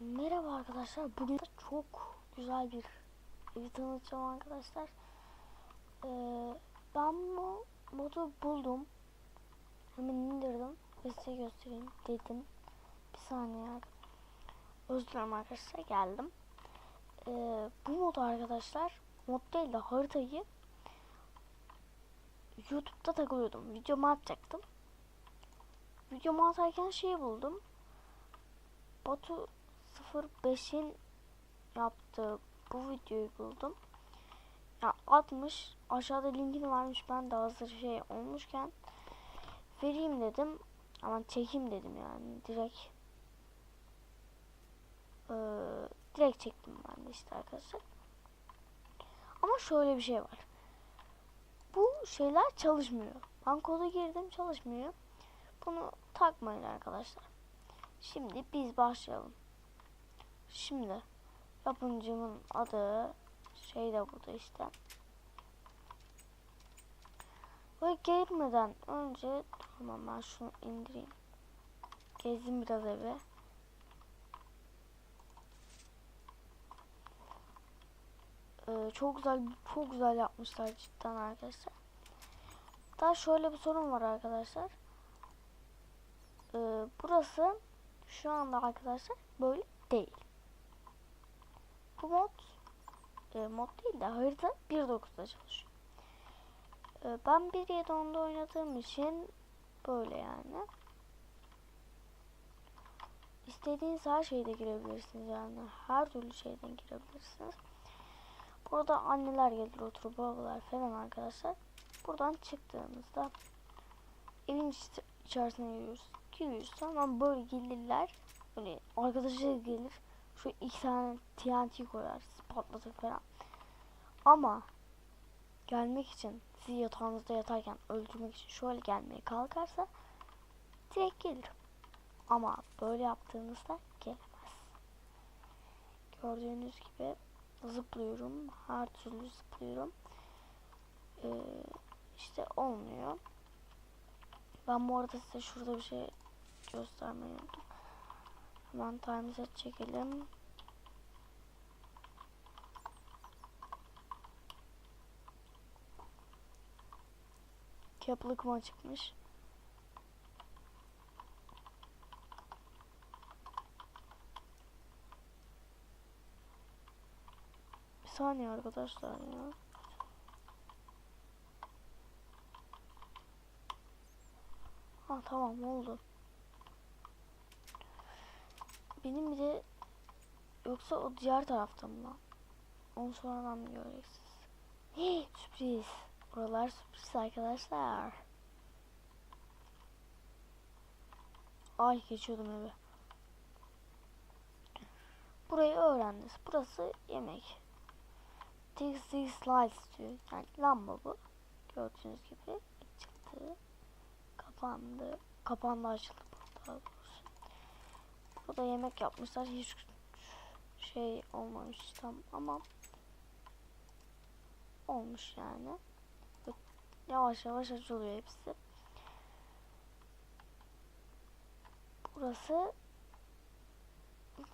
Merhaba arkadaşlar. Bugün çok güzel bir evi tanıtacağım arkadaşlar. Ee, ben bu modu buldum. Hemen indirdim ve size göstereyim dedim. Bir saniye. Özür dilerim arkadaşlar geldim. Ee, bu modu arkadaşlar mod değil de haritayı YouTube'da takılıyordum. Videomu atacaktım. Videomu atarken şeyi buldum. Batu 05'in yaptığı bu videoyu buldum. Ya 60 aşağıda linkini varmış ben de hazır şey olmuşken vereyim dedim ama çekeyim dedim yani direkt ee, direkt çektim ben de işte arkadaşlar. Ama şöyle bir şey var. Bu şeyler çalışmıyor. Ben kodu girdim çalışmıyor. Bunu takmayın arkadaşlar. Şimdi biz başlayalım. Şimdi yapımcımın adı şey de burada işte. Ve girmeden önce tamam ben şunu indireyim. Gezdim biraz evi. Ee, çok güzel çok güzel yapmışlar cidden arkadaşlar. Daha şöyle bir sorun var arkadaşlar. Ee, burası şu anda arkadaşlar böyle değil. Bu mod e, mod değil de harita 1.9'da çalışıyor. E, ben 1.7.10'da oynadığım için böyle yani. İstediğiniz her şeyde girebilirsiniz yani. Her türlü şeyden girebilirsiniz. Burada anneler gelir oturup babalar falan arkadaşlar. Buradan çıktığımızda evin içerisine giriyoruz. Giriyoruz tamam böyle gelirler. Böyle arkadaşlar gelir. Şu iki tane TNT koyar. Patlatır falan. Ama gelmek için sizi yatağınızda yatarken öldürmek için şöyle gelmeye kalkarsa direkt gelir. Ama böyle yaptığınızda gelemez. Gördüğünüz gibi zıplıyorum. Her türlü zıplıyorum. Ee, işte olmuyor. Ben bu arada size şurada bir şey göstermeyi unuttum. Hemen timeset çekelim. Keplik mı çıkmış? Bir saniye arkadaşlar ya. Ha tamam oldu. Benim bir de yoksa o diğer tarafta mı lan? Onu sonradan mı göreceksiniz? Hii, sürpriz. Buralar sürpriz arkadaşlar. Ay geçiyordum eve. Burayı öğrendiniz. Burası yemek. TXT slice diyor. Yani lamba bu. Gördüğünüz gibi çıktı. Kapandı. Kapandı açıldı burada. Burada yemek yapmışlar. Hiç şey olmamış tam ama olmuş yani. Yavaş yavaş açılıyor hepsi. Burası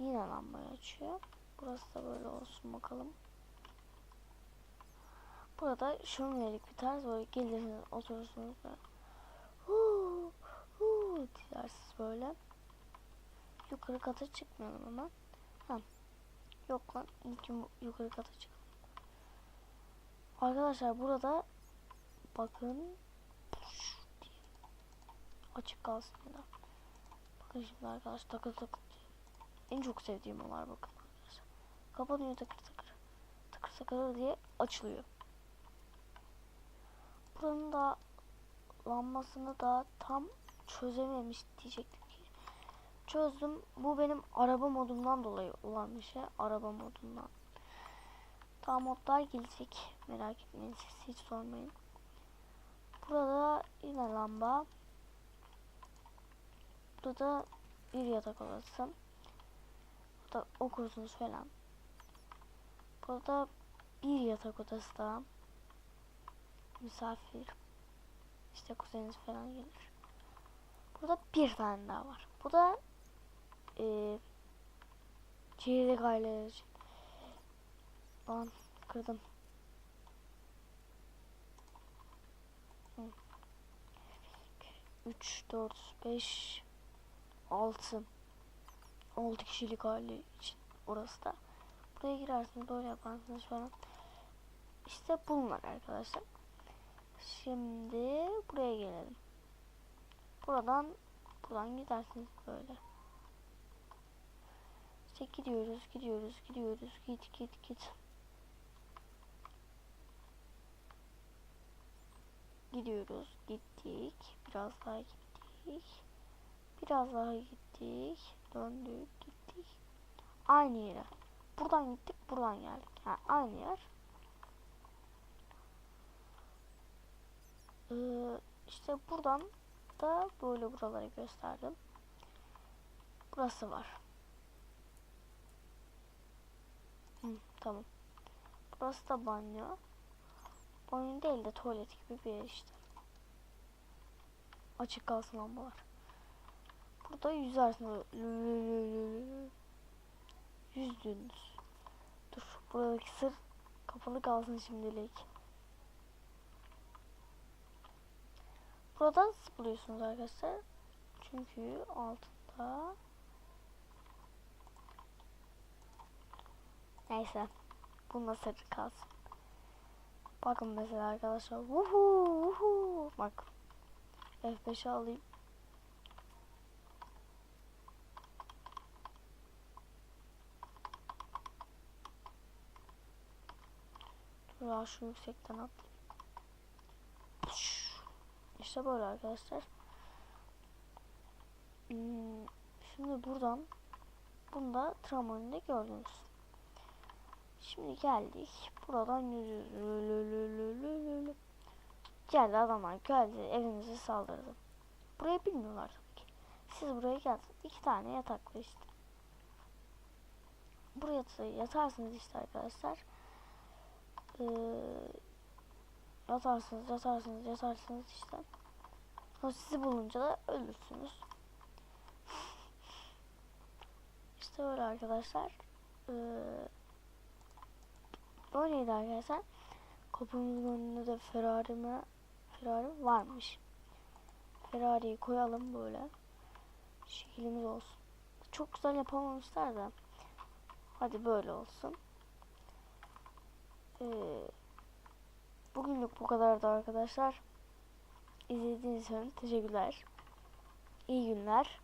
yine lambayı açıyor. Burası da böyle olsun bakalım. Burada şöminelik bir tarz böyle gelirsiniz oturursunuz böyle. Huu, huu dersiniz böyle. Yukarı kata çıkmayalım hemen. Ha. Yok lan ilk yukarı kata çıkalım. Arkadaşlar burada bakın açık kalsın da. Bakın şimdi arkadaşlar takır takır en çok sevdiğim olar bakın arkadaşlar. Kapanıyor takır takır. Takır takır diye açılıyor. Buranın da lambasını da tam çözememiş diyecektim. Çözdüm. Bu benim araba modumdan dolayı olan bir şey. Araba modundan. Daha modlar gelecek. Merak etmeyin siz hiç sormayın. Burada yine lamba. Burada bir yatak odası. Burada okursunuz falan. Burada bir yatak odası daha. Misafir. İşte kuzeniniz falan gelir. Burada bir tane daha var. Bu da e, Çeyrek aileler için. Lan kırdım. Üç, dört, beş, altı. Altı kişilik aile için orası da. Buraya girersiniz böyle yaparsınız falan. İşte bunlar arkadaşlar. Şimdi buraya gelelim. Buradan buradan gidersiniz böyle. İşte gidiyoruz, gidiyoruz, gidiyoruz. Git, git, git. Gidiyoruz, gittik. Biraz daha gittik. Biraz daha gittik. Döndük, gittik. Aynı yere. Buradan gittik, buradan geldik. Ha, aynı yer. Ee, işte buradan da böyle buraları gösterdim. Burası var. Tamam. Burası da banyo. Banyo değil de tuvalet gibi bir yer işte. Açık kalsın lambalar. Burada yüzersin. Yüzdünüz. Dur. Buradaki sır kapalı kalsın şimdilik. Burada zıplıyorsunuz arkadaşlar. Çünkü altında Neyse. Bununla sırrı kalsın. Bakın mesela arkadaşlar. Vuhu vuhu. Bak. F5'i alayım. Dur ya şu yüksekten atlayayım. İşte böyle arkadaşlar. Hmm, Şimdi buradan bunu da trambolinde gördünüz. Şimdi geldik. Buradan yüzüyoruz. Geldi adamlar geldi evinizi saldırdı. Burayı bilmiyorlar tabii ki. Siz buraya geldiniz. iki tane yataklı işte. Buraya yatarsınız işte arkadaşlar. Ee, yatarsınız yatarsınız yatarsınız işte. O sizi bulunca da ölürsünüz. işte öyle arkadaşlar. Ee, böyleydi arkadaşlar. Kapımızın önünde de Ferrari'me Ferrari varmış. Ferrari'yi koyalım böyle. Şekilimiz olsun. Çok güzel yapamamışlar da. Hadi böyle olsun. Ee, bugünlük bu kadardı arkadaşlar. İzlediğiniz için teşekkürler. İyi günler.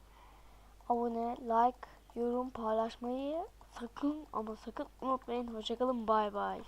Abone, like, yorum, paylaşmayı sakın ama sakın unutmayın. Hoşçakalın. Bay bay.